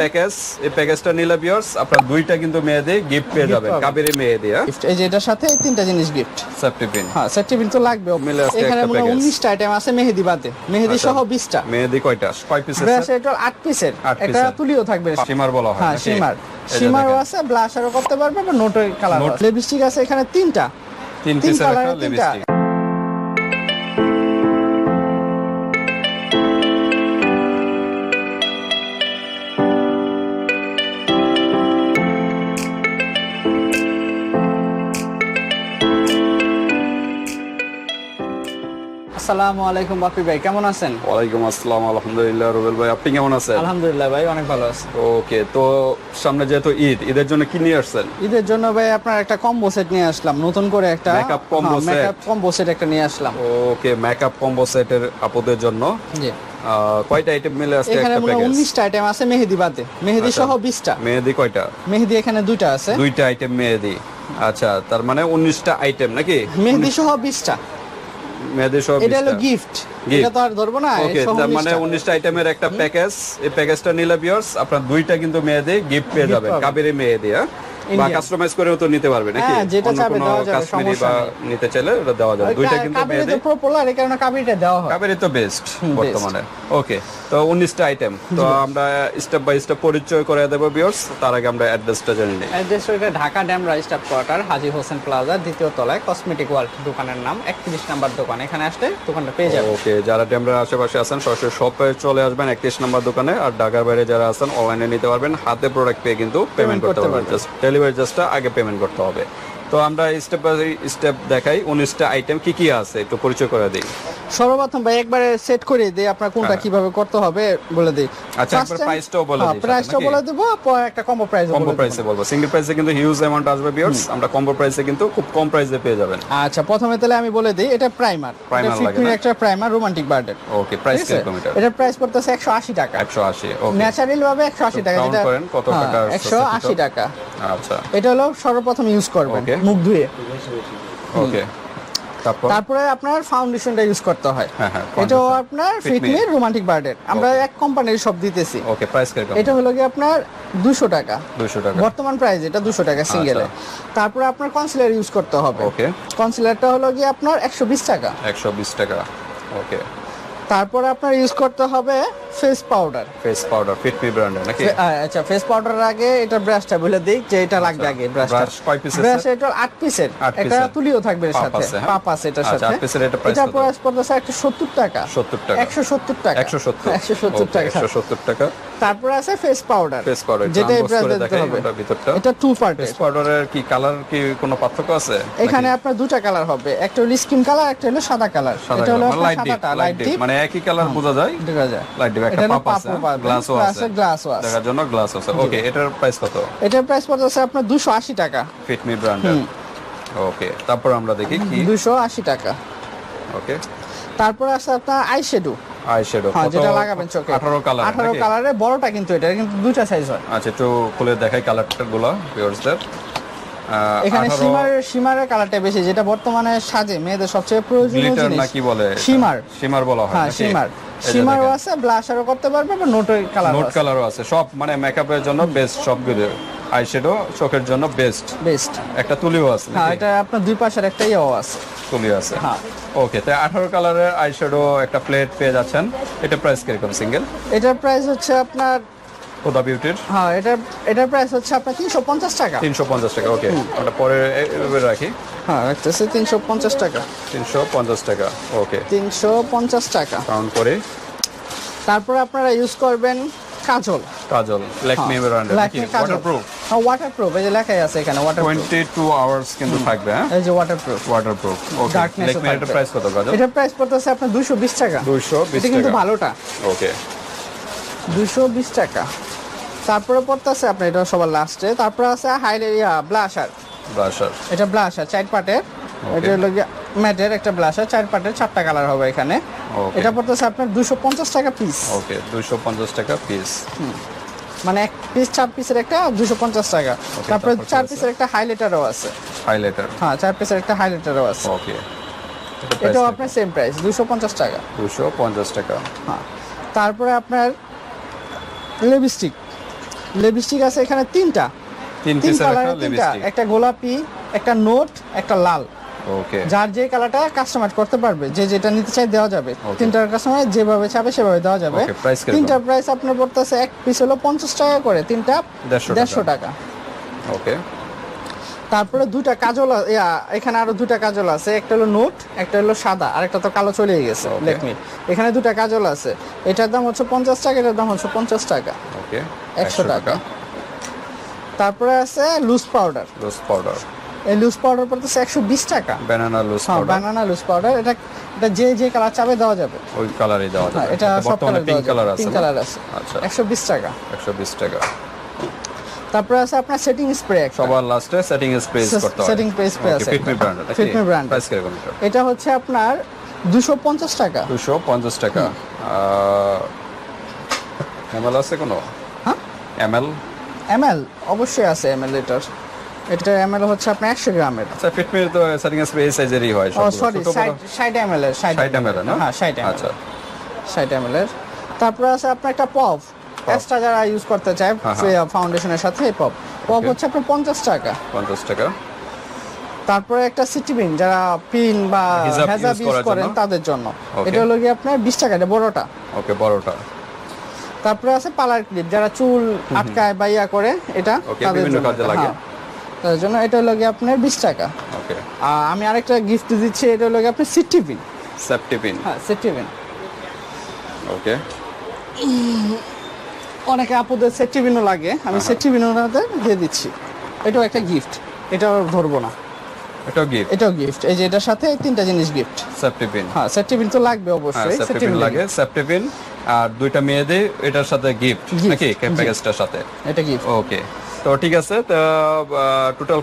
Package এই প্যাকেজটা নিলে ভিউয়ার্স আপনার দুইটা কিন্তু মেয়েদি গিফট পেয়ে যাবেন। কাবেরি মেয়েদি হ্যাঁ? এই যে এটার সাথে তিনটা জিনিস গিফট সেফটি পিন হ্যাঁ সেফটি পিন তো লাগবে। মিলে আজকে এখানে মনে package। উনিশটা আইটেম আছে মেহেদি বাদে। মেহেদি আচ্ছা। সহ বিশটা। মেয়েদি কয়টা? কয় পিসের ব্রাশ এটা আট পিসের তুলিও থাকবে। শিমার বলা হয় হ্যাঁ শিমারও দেখেন। আছে ব্লাশারও করতে পারবে বা নোটের কালার লিপস্টিক আছে। এখানে তিনটা। তিন তিন পিসের একটা লিপস্টিক আসসালামু আলাইকুম বাপি ভাই কেমন আছেন? ওয়ালাইকুম আসসালাম আলহামদুলিল্লাহ রুবেল ভাই আপনি কেমন আছেন? আলহামদুলিল্লাহ ভাই অনেক ভালো আছি। ওকে তো সামনে যেহেতু ঈদ ঈদের জন্য কি নিয়ে আসছেন? ঈদের জন্য ভাই আপনার একটা কম্বো সেট নিয়ে আসলাম নতুন করে একটা। Makeup combo set makeup combo set একটা নিয়ে আসলাম। ওকে মেকআপ কম্বো সেটের আপুদের জন্য। জি। কয়টা আইটেম মিলে আছে এখানে মনে আইটেম আছে মেহেদি বাদে। মেহেদি আচ্ছা, সহ 20টা মেহেদি কয়টা? মেহেদি এখানে দুইটা আছে। দুইটা আইটেম মেহেদি। আচ্ছা তার মানে 19টা আইটেম নাকি? মেহেদি সহ 20টা মেয়েদের সব এটা হলো গিফট এটা তো আর ধরবো না ওকে তার মানে 19টা আইটেমের একটা প্যাকেজ এই প্যাকেজটা নিলে ভিউয়ার্স আপনারা দুইটা কিন্তু মেয়েদের গিফট পেয়ে যাবেন কাবেরি মেয়েদের হ্যাঁ? বা কাস্টমাইজ করেও তো নিতে পারবে নাকি? হ্যাঁ, যেটা চাবে দেওয়া যাবে, সমস্যা নিতে চাইলে ওটা দেওয়া যাবে। দুইটা কিন্তু কাবেরি তো প্রপোলার এই কারণে কাবেরিটা দেওয়া হয়। কাবেরি তো বেস্ট বর্তমানে। ওকে তো আইটেম তো আমরা স্টেপ বাই স্টেপ পরিচয় করে দেবো ভিউয়ার্স তার আগে আমরা অ্যাড্রেসটা জেনে নিই। Address Dhaka quarter Haji Hossain plaza দ্বিতীয় তলায় কসমেটিক ওয়ার্ল্ড দোকানের নাম একত্রিশ নাম্বার দোকান। এখানে আসলে দোকানটা পেয়ে যাবে ওকে যারা ডেমরার আশেপাশে আছেন সরাসরি শপে চলে আসবেন একত্রিশ নাম্বার দোকানে। আর ঢাকার বাইরে যারা আছেন অনলাইনে নিতে পারবেন। হাতে প্রোডাক্ট পেয়ে কিন্তু পেমেন্ট করতে করতে পারবেন। জাস্ট ডেলিভারি চার্জটা আগে পেমেন্ট করতে হবে। তো আমরা স্টেপ বাই স্টেপ দেখাই উনিশটা আইটেম কি কি আছে একটু পরিচয় করে দিই। সর্বপ্রথম ভাই একবারে সেট করে দিই আপনার কোনটা হ্যাঁ। কীভাবে করতে হবে বলে দিই। আচ্ছা, একবার price-টাও বলে দিই সাথে, প্রাইসটা বলে দেবো পরে একটা কম্বো প্রাইস কম্বো প্রাইসে বলব। সিঙ্গেল প্রাইসে কিন্তু হিউজ অ্যামাউন্ট আসবে ভিউয়ার্স আমরা কম্বো প্রাইসে কিন্তু খুব কম প্রাইসে পেয়ে যাবেন। আচ্ছা প্রথমে তাহলে আমি বলে দিই এটা প্রাইমার Primer লাগে একটা প্রাইমার রোমান্টিক বার্ডের ওকে প্রাইস কীরকম এটা এটার প্রাইস পড়তেছে একশো আশি টাকা। একশো আশি ওকে ন্যাচারাল ভাবে একশো আশি টাকা count যেটা করেন কত টাকা একশো আশি টাকা। আচ্ছা। এটা হলো সর্বপ্রথম ইউজ করবেন। Okay. মুখ ধুয়ে। ওকে। তারপরে? আপনার ফাউন্ডেশনটা ইউজ করতে হয়। এটাও আপনার ফিটমি রোমান্টিক বার্ডের আমরা এক কোম্পানির সব দিতেছি। ওকে প্রাইস এটা হলো কি আপনার দুশো টাকা। দুশো টাকা। বর্তমান প্রাইস এটা দুশো টাকা সিঙ্গেলে আচ্ছা। তারপরে আপনার কনসিলার ইউজ করতে হবে। ওকে কনসিলারটা হলো কি আপনার একশো বিশ টাকা। একশো বিশ টাকা। ওকে তারপরে আপনার ইউজ করতে হবে face powder face powder Fit Me ব্র্যান্ডের নাকি? আচ্ছা ফেস পাউডারের আগে এটা ব্রাশটা বলে দিই যে এটা লাগবে আগে ব্রাশটা brush কয় এর ব্রাশ এটা আট পিসের আট তুলিও থাকবে এর সাথে। হ্যাঁ? পাপ আছে এটার আচ্ছা, সাথে। আট piece-এর এটা price এটা প্রাইস পড়তেছে একশো সত্তর টাকা। সত্তর টাকা। একশো সত্তর টাকা। একশো সত্তর। একশো সত্তর টাকা। একশো সত্তর টাকা। তারপরে আছে ফেস পাউডার ফেস পাউডার যেটা ব্রাশ দিতে হবে। ওটার ভিতরটা। এটা টু পার্টের ফেস পাউডারের কি কালার কি কোনো পার্থক্য আছে? এখানে আপনার দুটো কালার হবে। একটা হলো স্কিন কালার একটা হলো সাদা কালার এটা হলো লাইট ডিপ সাদাটা লাইট লাইট একই কালার বোঝা যায়? দেখা যায়। লাইট ডিপ একটা পাপ আছে গ্লাসও আছে। গ্লাসও আছে। দেখার জন্য গ্লাস আছে। ওকে এটার প্রাইস কত? এটার প্রাইস পড়তেছে আপনার দুশো আশি টাকা। ফিট মি ব্র্যান্ডের ওকে তারপর আমরা দেখি কি? দুশো আশি টাকা। ওকে তারপরে আছে আপনার আই শ্যাডো আই শ্যাডো যেটা লাগাবেন চোখে। 18 কালার আঠারো কালারের বড়টা কিন্তু এটা কিন্তু দুইটা সাইজ হয়। আচ্ছা একটু খুলে দেখাই কালারটা গুলো ভিউয়ার্সদের এখানে সীমার সীমারের কালারটা বেশি যেটা বর্তমানে সাজে মেয়েদের সবচেয়ে প্রয়োজনীয় জিনিস। না কি বলে শিমার শিমার বলা হয় হ্যাঁ নাকি? শিমারও দেখেন। আছে ব্লাশারও করতে পারবে বা নোটের কালার নোট কালারও আছে। সব মানে মেকআপের জন্য বেস্ট সবগুলো আইশ্যাডো চোখের জন্য বেস্ট বেস্ট একটা তুলিও আছে হ্যাঁ এটা আপনার দুই পাশের একটা ইয়েও আছে। তুলি আছে। হ্যাঁ। ওকে তাই আঠারো কালারের আইশ্যাডো একটা প্লেট পেয়ে যাচ্ছেন। এটা প্রাইস কীরকম সিঙ্গেল এটার প্রাইস হচ্ছে আপনার ওদা বিউটির হ্যাঁ এটার এটার প্রাইস হচ্ছে আপনার তিনশো পঞ্চাশ টাকা। তিনশো পঞ্চাশ টাকা ওকে ওটা পরে রাখি। হ্যাঁ রাখতেছে তিনশো পঞ্চাশ টাকা। তিনশো পঞ্চাশ টাকা ওকে তিনশো পঞ্চাশ টাকা। কাউন্ট করে। তারপরে আপনারা ইউজ করবেন কাজল। কাজল ল্যাকমি ব্র্যান্ডের কাজল। ওয়াটারপ্রুফ হ্যাঁ ওয়াটারপ্রুফ এই যে লেখাই আছে এখানে ওয়াটারপ্রুফ টোয়েন্টি টু আওয়ার্স কিন্তু থাকবে হ্যাঁ? এই যে ওয়াটারপ্রুফ ওয়াটারপ্রুফ ওকে ল্যাকমি এর প্রাইস কত কাজল? এটার প্রাইস পড়তেছে আপনার দুশো বিশ টাকা। দুইশো বিশ এটা কিন্তু ভালোটা। ওকে দুশো বিশ টাকা। তারপরে পড়তেছে আপনার এটা সবার লাস্টে তারপরে আছে হাইলেরিয়া ব্লাশার ব্রাশার এটা ব্লাশার চার পার্টের এটা হলো ম্যাটের একটা ব্লাশার চার পার্টের চারটা কালার হবে এখানে. এটা পড়তেছে আপনার দুশো পঞ্চাশ টাকা পিস ওকে দুইশো পঞ্চাশ টাকা পিস মানে এক পিস চার পিসের একটা দুশো পঞ্চাশ টাকা। তারপরে চার পিসের একটা হাইলাইটারও আছে। হাইলাইটার হ্যাঁ চার পিসের একটা হাইলাইটারও আছে। ওকে এটাও আপনার সেম প্রাইস দুশো পঞ্চাশ টাকা। দুশো পঞ্চাশ টাকা। হ্যাঁ। তারপরে আপনার লিপস্টিক লিপস্টিক আছে এখানে তিনটা। তিন কালারের তিনটা। একটা গোলাপি একটা নোট একটা লাল। ওকে যার যে কালারটা কাস্টমাইজ করতে পারবে যে যেটা নিতে চাই দেওয়া যাবে। তিনটার কাস্টমার যেভাবে চাবে সেভাবে দেওয়া যাবে। তিনটার তিনটা প্রাইস আপনার পড়তেছে এক পিস হলো পঞ্চাশ টাকা করে তিনটা দেড়শো দেড়শো টাকা। ওকে তারপরে দুইটা কাজল এখানে আরও দুইটা কাজল আছে। একটা হলো নোট একটা হলো সাদা আর একটা তো কালো চলে গেছে. লেকমি। এখানে দুটা কাজল আছে। এটার দাম হচ্ছে পঞ্চাশ টাকা এটার দাম হচ্ছে পঞ্চাশ টাকা। একশো টাকা। তারপরে আছে লুজ পাউডার। Rose powder. এই লুজ পাউডার পড়তেছে একশো বিশ টাকা। Banana loose powder banana loose powder এটা এটা যে যে কালার চাবে দেওয়া যাবে। ওই কালারই দেওয়া হ্যাঁ যাবে। এটা সব কালার পিঙ্ক কালার আছে পিঙ্ক কালার আছে। আচ্ছা। একশো বিশ টাকা। একশো বিশ টাকা। তারপরে আছে আপনার সেটিং স্প্রে সবার লাস্টে সেটিং স্প্রেস Se- করতে setting spray আছে। Fit Me. Brand Fitme brand। Price কীরকম এটা? হচ্ছে আপনার দুশো পঞ্চাশ টাকা। দুশো পঞ্চাশ টাকা। এমএল আছে কোনো? হ্যাঁ? এমএল এমএল অবশ্যই আছে এমএল এটার। এটা এমএল হচ্ছে আপনার একশো গ্রামের। আচ্ছা ফিটমির তো সেটিং স্প্রে সাইজেরই হয় ও। সরি ছোট বড়? ষাট এমএল এর ষাট 60 ml এর না? হ্যাঁ ষাট এমএল আচ্ছা। ষাট এমএল এর। তারপরে আছে আপনার একটা পপ এক্সট্রা যারা ইউজ করতে চায় ফাউন্ডেশনের সাথে এই পপ পপ হচ্ছে আপনার পঞ্চাশ টাকা। পঞ্চাশ টাকা। তারপরে একটা সিটি পিন যারা পিন বা হিজাব ইউজ করেন তাদের জন্য। এটা হলো গিয়ে আপনার বিশ টাকা এটা বড়টা। ওকে বড়টা। তারপরে আছে পালার ক্লিপ যারা চুল আটকায় বা ইয়া করে এটা তাদের জন্য। কাজে এটা, লাগে। হ্যাঁ। তাদের জন্য এটা হলো গিয়ে আপনার বিশ টাকা। ওকে আর আমি আরেকটা গিফট দিচ্ছি এটা হলো গিয়ে আপনার সিটি পিন সেফটি পিন হ্যাঁ সিটি পিন ওকে অনেকে আপুদের সেফটি পিনও লাগে আমি পিন দিয়ে দিচ্ছি। এটাও একটা গিফট এটা ধরবো না। এটাও গিফট এটাও গিফট এই যে এটার সাথে তিনটা জিনিস গিফট সেফটি পিন হ্যাঁ সেফটি পিন তো লাগবে হ্যাঁ অবশ্যই সেফটি সেফটি পিন পিন লাগে সেফটি পিন আর দুইটা মেয়েদের এটার সাথে গিফট নাকি। প্যাকেজটার সাথে? এটা গিফট ওকে তো ঠিক আছে তো টোটাল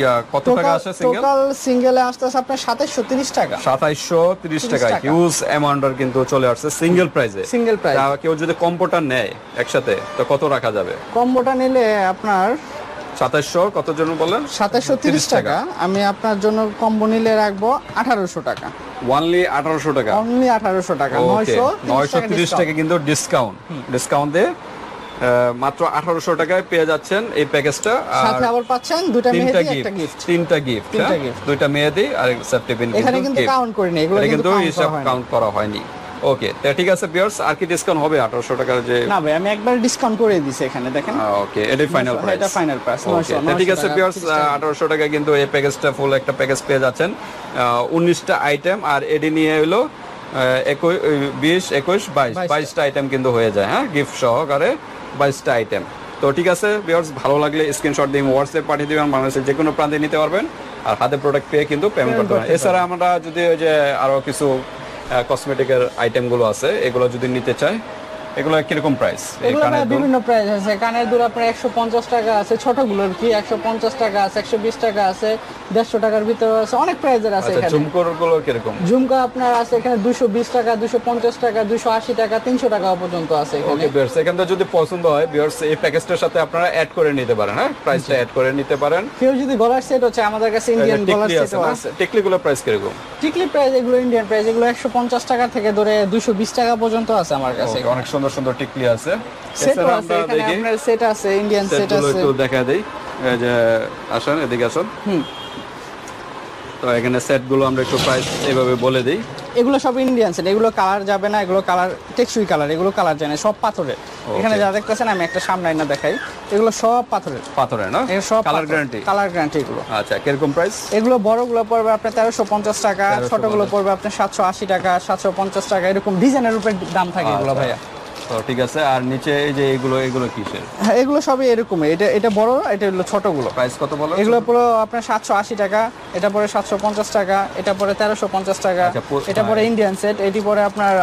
ইয়া কত টাকা আসে সিঙ্গেল টোটাল সিঙ্গেলে আসতেছে আপনার সাতাশশো তিরিশ টাকা। সাতাইশশো তিরিশ 30 টাকা। হিউজ অ্যামাউন্টের কিন্তু চলে আসছে সিঙ্গেল প্রাইসে সিঙ্গেল প্রাইস কেউ যদি কম্পোটা নেয় একসাথে তো কত রাখা যাবে? কম্বোটা নিলে আপনার সাতাইশশো কত জন বললেন? সাতাশশো তিরিশ টাকা। আমি আপনার জন্য কম্বো নিলে রাখব আঠারোশো টাকা। ওয়ানলি আঠারোশো টাকা। অনলি আঠারোশো টাকা নয়শো নয়শো তিরিশ টাকা কিন্তু ডিসকাউন্ট ডিসকাউন্ট দিয়ে মাত্র আঠারোশো টাকায় পেয়ে যাচ্ছেন এই প্যাকেজটা। সাথে আবার পাচ্ছেন মেহেদি একটা গিফট তিনটা গিফট তিনটা দুইটা মেয়েদি আর সেফটি পিন এখানে কিন্তু কাউন্ট করিনি এগুলো কিন্তু হিসাব কাউন্ট করা হয়নি। ওকে তো ঠিক আছে বিয়ার্স আর কি ডিসকাউন্ট হবে আঠারোশো টাকার যে না ভাই আমি একবার ডিসকাউন্ট করে এখানে দেখেন। ওকে এটাই ফাইনাল প্রাইস এটা final price, ওকে ঠিক আছে বিয়ার্স 30 টাকা। কিন্তু এই প্যাকেজটা ফুল একটা প্যাকেজ পেয়ে যাচ্ছেন। উনিশটা আইটেম আর এডি নিয়ে হলো বিশ একুশ বাইশ। বাইশটা আইটেম কিন্তু হয়ে যায় হ্যাঁ? গিফট সহকারে। বাইশটা আইটেম তো ঠিক আছে বিয়ার্স ভালো লাগলে স্ক্রিনশট দিয়ে হোয়াটসঅ্যাপ পাঠিয়ে দেবেন বাংলাদেশের যে কোনো প্রান্তে নিতে পারবেন। আর হাতে প্রোডাক্ট পেয়ে কিন্তু পেমেন্ট করতে পারবেন। এছাড়া আমরা যদি ওই যে আরও কিছু কসমেটিকের আইটেমগুলো আছে এগুলো যদি নিতে চাই এগুলো কীরকম প্রাইস বিভিন্ন প্রাইস আছে। কানের দুল আপনার একশো পঞ্চাশ টাকা আছে ছোটগুলোর কি একশো পঞ্চাশ টাকা আছে একশো বিশ টাকা আছে দেড়শো টাকার ভিতরে আছে। অনেক প্রাইজের আছে আচ্ছা ঝুমকোরগুলো কীরকম? ঝুমকা আপনার আছে এখানে দুশো বিশ টাকা দুশো পঞ্চাশ টাকা দুশো আশি টাকা তিনশো টাকা পর্যন্ত আছে ওকে বিয়ার্স এখান থেকে যদি পছন্দ হয় বিয়ার্স এই প্যাকেজটার সাথে আপনারা অ্যাড করে নিতে পারেন হ্যাঁ? প্রাইসটা অ্যাড করে নিতে পারেন। কেউ যদি গলার সেট হচ্ছে আমাদের কাছে ইন্ডিয়ান গলার টিকলি আছে টিকলি গুলো প্রাইস কীরকম? টিকলি প্রাইস এগুলো ইন্ডিয়ান প্রাইস এগুলো একশো পঞ্চাশ টাকা থেকে ধরে দুশো বিশ টাকা পর্যন্ত আছে আমার কাছে। অনেক সুন্দর সুন্দর টিকলি আছে। সেটও এছাড়া আমরা এখানে দেখি সেট আছে ইন্ডিয়ান সেট আছে। একটু দেখা দেই। যে আসেন এদিকে আসুন। হুম। তো এখানে সেটগুলো আমরা একটু প্রাইস এইভাবে বলে দিই। এগুলো সব ইন্ডিয়ান সেট এগুলো কালার যাবে না এগুলো কালার টেকসই কালার এগুলো কালার যায় না সব পাথরের। এখানে যা দেখতেছেন আমি একটা সামনে না দেখাই। এগুলো সব পাথরের। পাথরের না? এগুলো সব কালার গ্যারান্টি কালার গ্যারান্টি এগুলো। আচ্ছা কীরকম প্রাইস এগুলো বড়গুলো পড়বে আপনার তেরোশো পঞ্চাশ টাকা 1350 ছোটগুলো পড়বে আপনার সাতশো আশি টাকা সাতশো পঞ্চাশ টাকা এরকম ডিজাইনের উপরে দাম থাকে এগুলো আচ্ছা। ভাইয়া। তো ঠিক আছে? আর নিচে এই যে এগুলো এগুলো কিসের? হ্যাঁ এগুলো সবই এরকমই। এটা এটা বড় এটা হলো ছোটগুলো। প্রাইস কত বলো? এগুলো পুরো আপনার সাতশো আশি টাকা এটা পরে সাতশো পঞ্চাশ টাকা এটা পরে তেরোশো পঞ্চাশ টাকা আচ্ছা, এটা পরে ইন্ডিয়ান সেট এটি পরে আপনার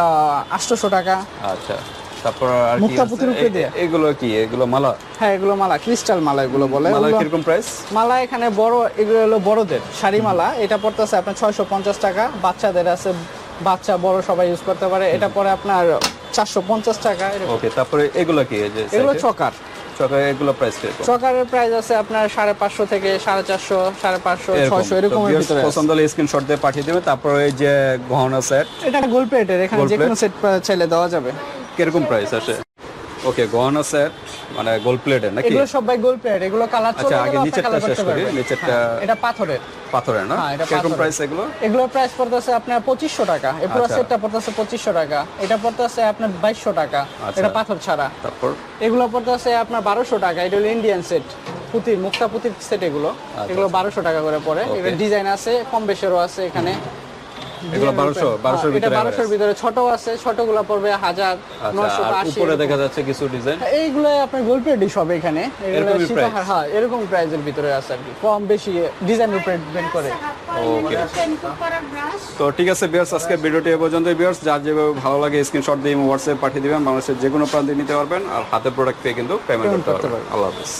আটশোশো টাকা। আচ্ছা তারপর আর কি। এগুলো কি? এগুলো মালা? হ্যাঁ এগুলো মালা ক্রিস্টাল মালা এগুলো বলে। মালা কীরকম প্রাইস মালা এখানে বড় এগুলো হলো বড়দের শাড়ি মালা। এটা পড়তেছে আপনার ছয়শো পঞ্চাশ টাকা বাচ্চাদের আছে বাচ্চা বড় সবাই ইউজ করতে পারে। এটা পরে আপনার চারশো পঞ্চাশ টাকা ওকে তারপরে এগুলো কি এই যে এগুলো চকার। চকার এগুলো প্রাইস কীরকম? চকারের প্রাইস আছে আপনার সাড়ে পাঁচশো থেকে সাড়ে চারশো সাড়ে পাঁচশো। ছয়শো এরকমের ভিতরে পছন্দ হলে স্ক্রিনশট দিয়ে পাঠিয়ে দেবে তারপরে এই যে গহনা সেট এটা গোল প্লেটের এখানে যে কোনো সেট চাইলে দেওয়া যাবে। কীরকম প্রাইস আসে? ওকে গহনা সেট মানে গোল্ড প্লেটের নাকি? এগুলো সবাই গোল্ড প্লেট এগুলো কালার চলে আচ্ছা, আগে গেলে নিচেরটা শেষ করি, নিচেরটা- হ্যাঁ, এটা পাথরের। পাথরের না? হ্যাঁ, এটা কীরকম প্রাইস এগুলো? এগুলোর প্রাইস পড়তেছে আপনার পঁচিশশো টাকা। এই পুরো আচ্ছা। সেটটা পড়তেছে পঁচিশশো টাকা। এটা পড়তেছে আপনার বাইশশো টাকা। আচ্ছা। এটা পাথর ছাড়া। তারপর? এগুলো পড়তেছে আপনার বারোশো টাকা। এটা হলো ইন্ডিয়ান সেট পুতির মুক্তা পুতির সেট এগুলো এগুলো বারোশো টাকা করে পড়ে। আচ্ছা. এগুলো ডিজাইন আছে কম বেশেরও আছে এখানে। এগুলো 1200 1200 হ্যাঁ, ভিতরে বারোশোর ভিতরে ছোট আছে ছোটগুলো পড়বে হাজার আচ্ছা নশো আর আশি। উপরে দেখা যাচ্ছে কিছু ডিজাইন এইগুলো আপনার গোল্ড প্লেটই সব এখানে। এগুলো এরকমই সীতাহার, price? হ্যাঁ এরকম প্রাইজের ভিতরে আছে আর কি। কম বেশি ডিজাইন উপরে ডিপেন্ড করে। ওকে তো ঠিক আছে বিয়ার্স আজকে ভিডিওটি এ পর্যন্ত বিয়ার্স যার যেভাবে ভালো লাগে স্ক্রিনশট দিয়ে হোয়াটসঅ্যাপ পাঠিয়ে দিবেন বাংলাদেশের যে কোনো প্রান্তে নিতে পারবেন। আর হাতে প্রোডাক্ট পেয়ে কিন্তু পেমেন্ট করতে করতে পারবেন। আল্লাহ হাফেজ।